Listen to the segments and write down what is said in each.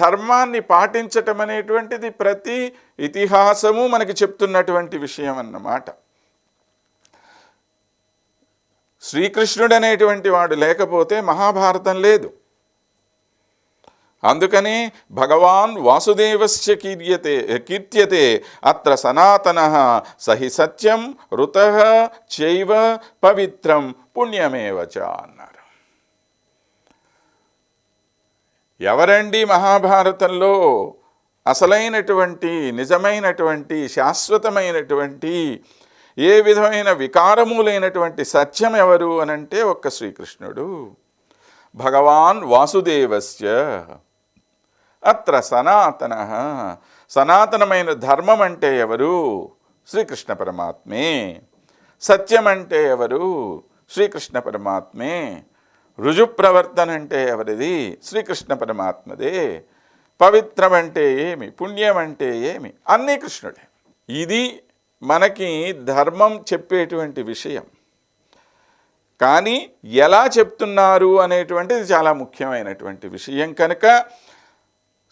ధర్మాన్ని పాటించటం అనేటువంటిది ప్రతి ఇతిహాసము మనకి చెప్తున్నటువంటి విషయం అన్నమాట శ్రీకృష్ణుడు అనేటువంటి వాడు లేకపోతే మహాభారతం లేదు. అందుకని భగవాన్ వాసుదేవస్య కీర్యతే కీర్త్యతే అత్ర సనాతన సహి సత్యం ఋత చైవ పవిత్రం పుణ్యమేవ అన్నారు. ఎవరండి మహాభారతంలో? అసలైనటువంటి నిజమైనటువంటి శాశ్వతమైనటువంటి ఏ విధమైన వికారము లేనటువంటి సత్యం ఎవరు అనంటే ఒక్క శ్రీకృష్ణుడు. భగవాన్ వాసుదేవస్య. అత్ర సనాతన. సనాతనమైన ధర్మం అంటే ఎవరు? శ్రీకృష్ణ పరమాత్మే. సత్యం అంటే ఎవరు? శ్రీకృష్ణ పరమాత్మే. రుజు ప్రవర్తన అంటే ఎవరిది? శ్రీకృష్ణ పరమాత్మదే. పవిత్రం అంటే ఏమి? పుణ్యం అంటే ఏమి? అన్నీ కృష్ణుడే. ఇది మనకి ధర్మం చెప్పేటువంటి విషయం. కానీ ఎలా చెప్తున్నారు అనేటువంటిది చాలా ముఖ్యమైనటువంటి విషయం కనుక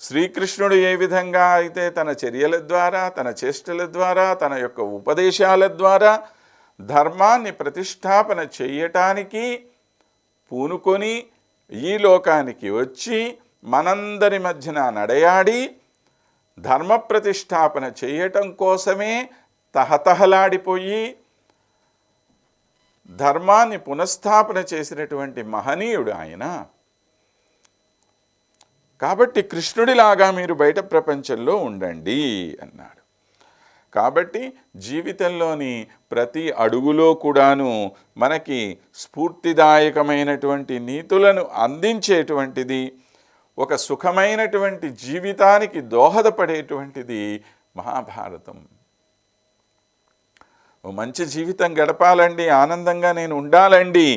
శ్రీకృష్ణుడు ఏ విధంగా అయితే తన చర్యల ద్వారా తన చేష్టల ద్వారా తన యొక్క ఉపదేశాల ద్వారా ధర్మాన్ని ప్రతిష్టాపన చేయటానికి పూనుకొని ఈ లోకానికి వచ్చి మనందరి మధ్యన నడయాడి ధర్మ ప్రతిష్టాపన చేయటం కోసమే తహతహలాడిపోయి ధర్మాన్ని పునఃస్థాపన చేసినటువంటి మహనీయుడు ఆయన. కాబట్టి కృష్ణుడిలాగా మీరు బయట ప్రపంచంలో ఉండండి అన్నాడు. కాబట్టి జీవితంలోని ప్రతి అడుగులో కూడాను మనకి స్ఫూర్తిదాయకమైనటువంటి నీతులను అందించేటువంటిది ఒక సుఖమైనటువంటి జీవితానికి దోహదపడేటువంటిది మహాభారతం. ఓ మంచి జీవితం గడపాలండి ఆనందంగా నేను ఉండాలండి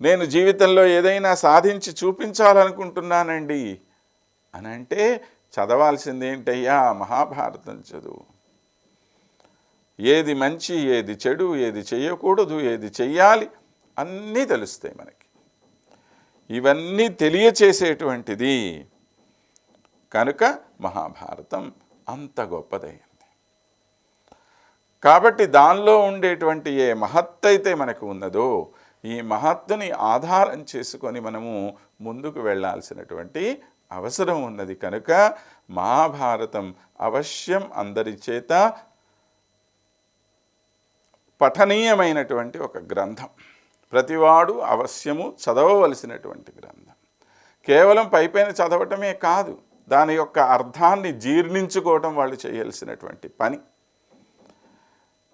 నేను జీవితంలో ఏదైనా సాధించి చూపించాలనుకుంటున్నానండి అని అంటే చదవాల్సిందేంటయ్యా మహాభారతం చదువు. ఏది మంచి ఏది చెడు ఏది చేయకూడదు ఏది చెయ్యాలి అన్నీ తెలుస్తాయి మనకి. ఇవన్నీ తెలియచేసేటువంటిది కనుక మహాభారతం అంత గొప్పదైంది. కాబట్టి దానిలో ఉండేటువంటి ఏ మహత్తైతే మనకు ఉన్నదో ఈ మహత్తుని ఆధారం చేసుకొని మనము ముందుకు వెళ్ళాల్సినటువంటి అవసరం ఉన్నది కనుక మహాభారతం అవశ్యం అందరి చేత పఠనీయమైనటువంటి ఒక గ్రంథం. ప్రతివాడు అవశ్యము చదవవలసినటువంటి గ్రంథం. కేవలం పైపైన చదవటమే కాదు దాని యొక్క అర్థాన్ని జీర్ణించుకోవటం వాళ్ళు చేయాల్సినటువంటి పని.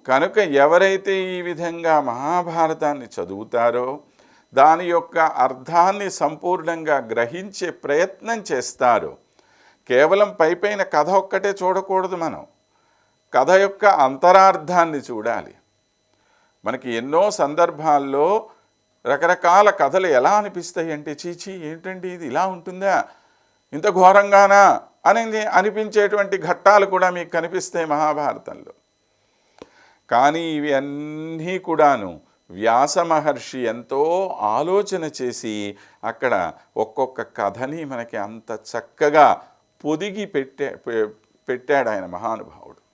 కనుక ఎవరైతే ఈ విధంగా మహాభారతాన్ని చదువుతారో దాని యొక్క అర్థాన్ని సంపూర్ణంగా గ్రహించే ప్రయత్నం చేస్తారో కేవలం పైపైన కథ ఒక్కటే చూడకూడదు మనం. కథ యొక్క అంతరార్థాన్ని చూడాలి. మనకి ఎన్నో సందర్భాల్లో రకరకాల కథలు ఎలా అనిపిస్తాయి అంటే చీచి ఏంటండి ఇది? ఇలా ఉంటుందా? ఇంత ఘోరంగానా? అనేది అనిపించేటువంటి ఘట్టాలు కూడా మీకు కనిపిస్తాయి మహాభారతంలో. కానీ ఇవి అన్నీ కూడాను వ్యాస మహర్షి ఎంతో ఆలోచన చేసి అక్కడ ఒక్కొక్క కథని మనకి అంత చక్కగా పొదిగి పెట్టే పె- పెట్టాడు ఆయన మహానుభావుడు.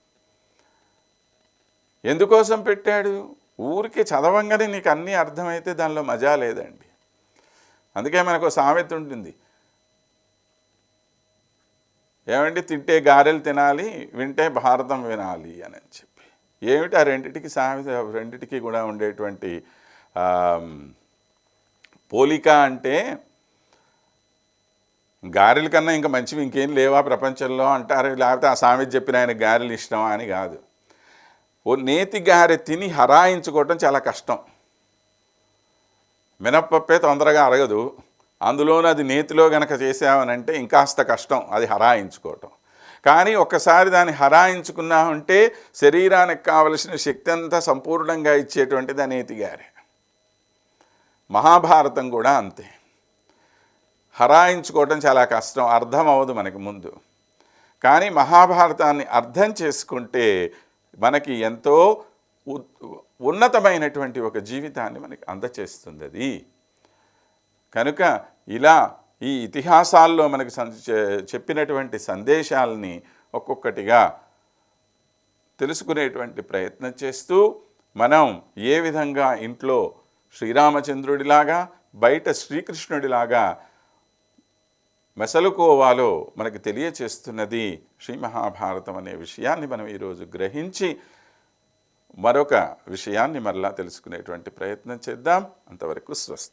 ఎందుకోసం పెట్టాడు? ఊరికి చదవంగానే నీకు అన్నీ అర్థమైతే దానిలో మజా లేదండి. అందుకే మనకు ఒక సామెత ఉంటుంది. ఏమంటే తింటే గారెలు తినాలి వింటే భారతం వినాలి అని చెప్పి. ఏమిటి ఆ రెండిటికి సామెత? రెండిటికి కూడా ఉండేటువంటి పోలిక అంటే గారెల కన్నా ఇంకా మంచివి ఇంకేం లేవా ప్రపంచంలో అంటారు. లేకపోతే ఆ సామెత చెప్పిన ఆయన గారెలు ఇష్టమా అని కాదు. ఓ నేతి గారె తిని హరాయించుకోవటం చాలా కష్టం. మినప్పప్పే తొందరగా అరగదు. అందులోనూ అది నేతిలో గనక చేసామనంటే ఇంకాస్త కష్టం అది హరాయించుకోవటం. కానీ ఒక్కసారి దాన్ని హరాయించుకున్నామంటే శరీరానికి కావలసిన శక్తి అంతా సంపూర్ణంగా ఇచ్చేటువంటిది దాని నేతి గారే. మహాభారతం కూడా అంతే. హరాయించుకోవటం చాలా కష్టం అర్థం అవ్వదు మనకి ముందు. కానీ మహాభారతాన్ని అర్థం చేసుకుంటే మనకి ఎంతో ఉన్నతమైనటువంటి ఒక జీవితాన్ని మనకి అందచేస్తుంది అది కనుక ఇలా ఈ ఇతిహాసాల్లో మనకు చెప్పినటువంటి సందేశాలని ఒక్కొక్కటిగా తెలుసుకునేటువంటి ప్రయత్నం చేస్తూ మనం ఏ విధంగా ఇంట్లో శ్రీరామచంద్రుడిలాగా బయట శ్రీకృష్ణుడిలాగా మెసలుకోవాలో మనకు తెలియచేస్తున్నది శ్రీ మహాభారతం అనే విషయాన్ని మనం ఈరోజు గ్రహించి మరొక విషయాన్ని మరలా తెలుసుకునేటువంటి ప్రయత్నం చేద్దాం. అంతవరకు స్వస్తి.